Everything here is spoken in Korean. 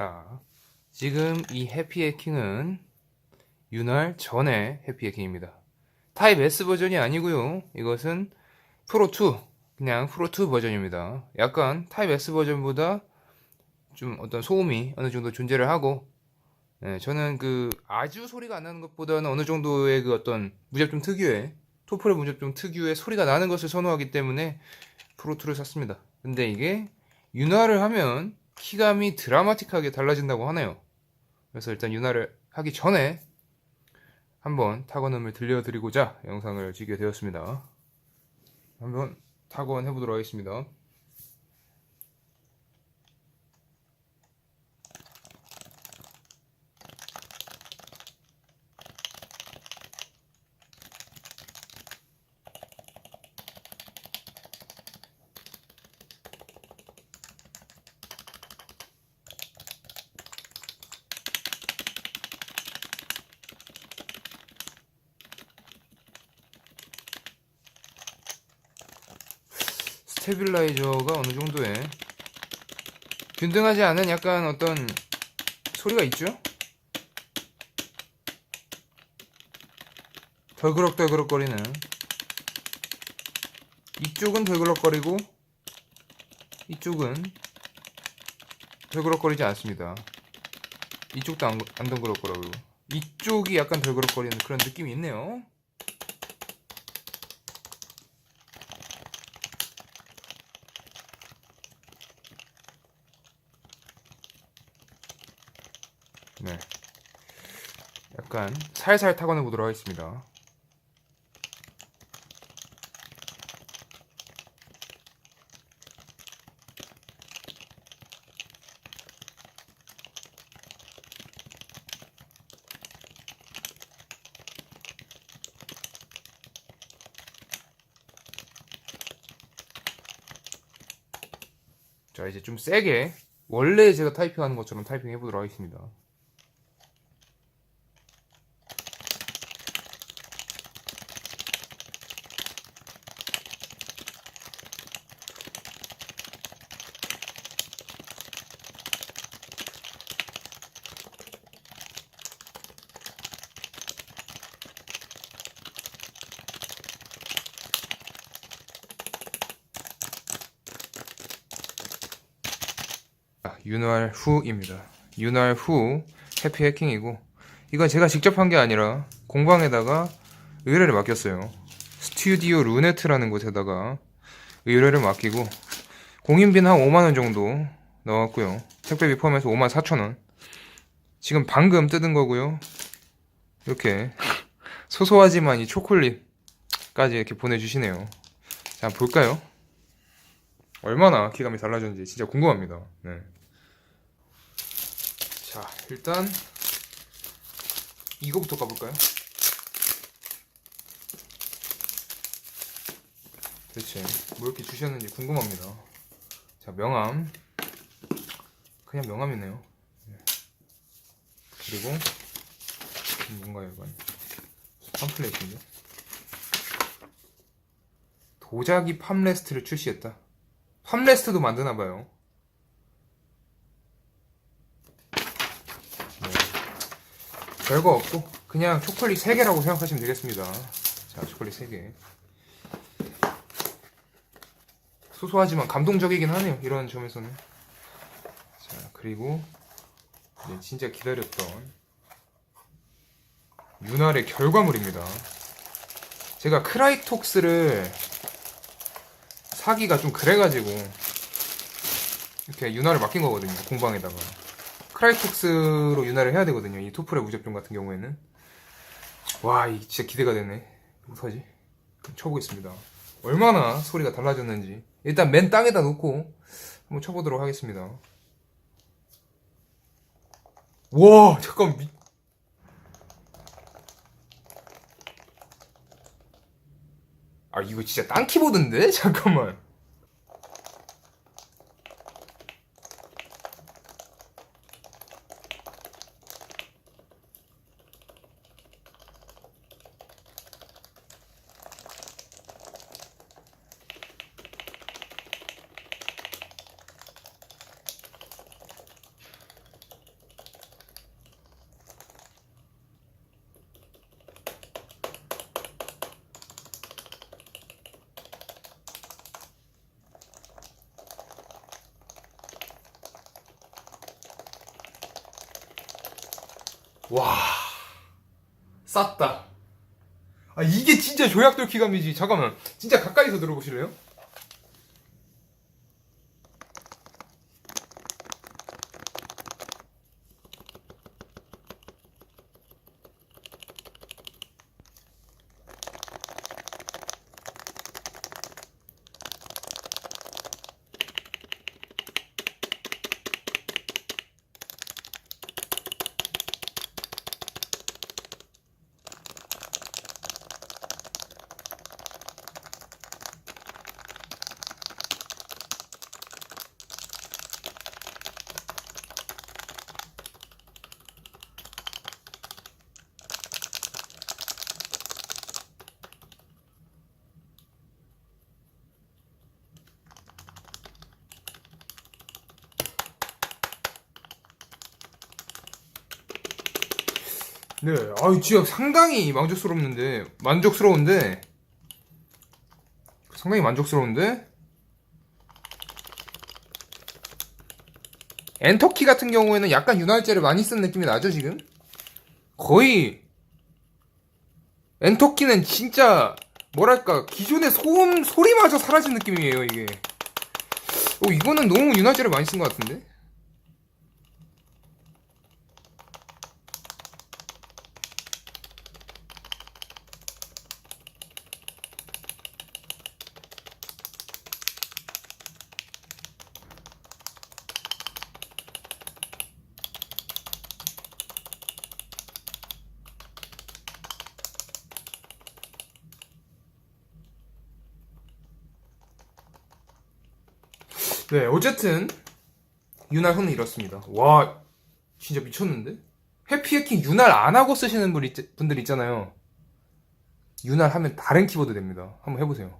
자, 지금 이 해피해킹은 윤활 전의 해피해킹입니다. 타입 S 버전이 아니고요. 이것은 프로2, 그냥 프로2 버전입니다. 약간 타입 S 버전보다 좀 어떤 소음이 어느 정도 존재를 하고, 네, 저는 그 아주 소리가 안 나는 것보다는 어느 정도의 그 어떤 무접점 특유의, 토프레 무접점 특유의 소리가 나는 것을 선호하기 때문에 프로2를 샀습니다. 근데 이게 윤활을 하면 키감이 드라마틱하게 달라진다고 하네요. 그래서 일단 윤활을 하기 전에 한번 타건음을 들려드리고자 영상을 찍게 되었습니다. 한번 타건 해보도록 하겠습니다. 스테빌라이저가 어느 정도의 균등하지 않은 약간 어떤 소리가 있죠? 덜그럭덜그럭거리는 이쪽은 덜그럭거리고 이쪽은 덜그럭거리지 않습니다. 이쪽도 안, 안 덜그럭거리고 이쪽이 약간 덜그럭거리는 그런 느낌이 있네요. 네. 약간 살살 타건해 보도록 하겠습니다. 자, 이제 좀 세게 원래 제가 타이핑하는 것처럼 타이핑 해보도록 하겠습니다. 윤활 후입니다. 윤활 후 해피 해킹이고 이건 제가 직접 한 게 아니라 공방에다가 의뢰를 맡겼어요. 스튜디오 루네트라는 곳에다가 의뢰를 맡기고 공인비는 한 5만 원 정도 나왔고요. 택배비 포함해서 5만 4천 원. 지금 방금 뜯은 거고요. 이렇게 소소하지만 이 초콜릿까지 이렇게 보내주시네요. 자, 볼까요? 얼마나 기감이 달라졌는지 진짜 궁금합니다. 네. 자, 일단 이거부터 가볼까요? 대체 뭐 이렇게 주셨는지 궁금합니다. 자, 명함. 그냥 명함이네요. 네. 그리고 뭔가요, 이건? 팜플렛인데? 도자기 팜레스트를 출시했다. 팜레스트도 만드나봐요. 별거 없고, 그냥 초콜릿 3개라고 생각하시면 되겠습니다. 자, 초콜릿 3개. 소소하지만 감동적이긴 하네요. 이런 점에서는. 자, 그리고, 이제 진짜 기다렸던 윤활의 결과물입니다. 제가 크라이톡스를 사기가 좀 그래가지고 이렇게 윤활을 맡긴 거거든요 공방에다가 크라이톡스로 윤활을 해야 되거든요. 이 토플의 무접종 같은 경우에는. 와 이 진짜 기대가 되네. 어떡하지. 쳐보겠습니다. 얼마나 소리가 달라졌는지. 일단 맨 땅에다 놓고 한번 쳐보도록 하겠습니다. 와 잠깐 미... 아 이거 진짜 땅 키보드인데? 잠깐만 와 쌌다. 아 이게 진짜 조약돌 키감이지. 잠깐만. 진짜 가까이서 들어보실래요? 네, 아유, 지금 상당히 만족스럽는데, 만족스러운데, 상당히 만족스러운데, 엔터키 같은 경우에는 약간 윤활제를 많이 쓴 느낌이 나죠, 지금? 거의, 엔터키는 진짜, 뭐랄까, 기존의 소음, 소리마저 사라진 느낌이에요, 이게. 어, 이거는 너무 윤활제를 많이 쓴 것 같은데? 네, 어쨌든 윤활 흔은 이렇습니다. 와, 진짜 미쳤는데? 해피해킹 윤활 안 하고 쓰시는 분 있, 분들 있잖아요. 윤활 하면 다른 키보드 됩니다. 한번 해보세요.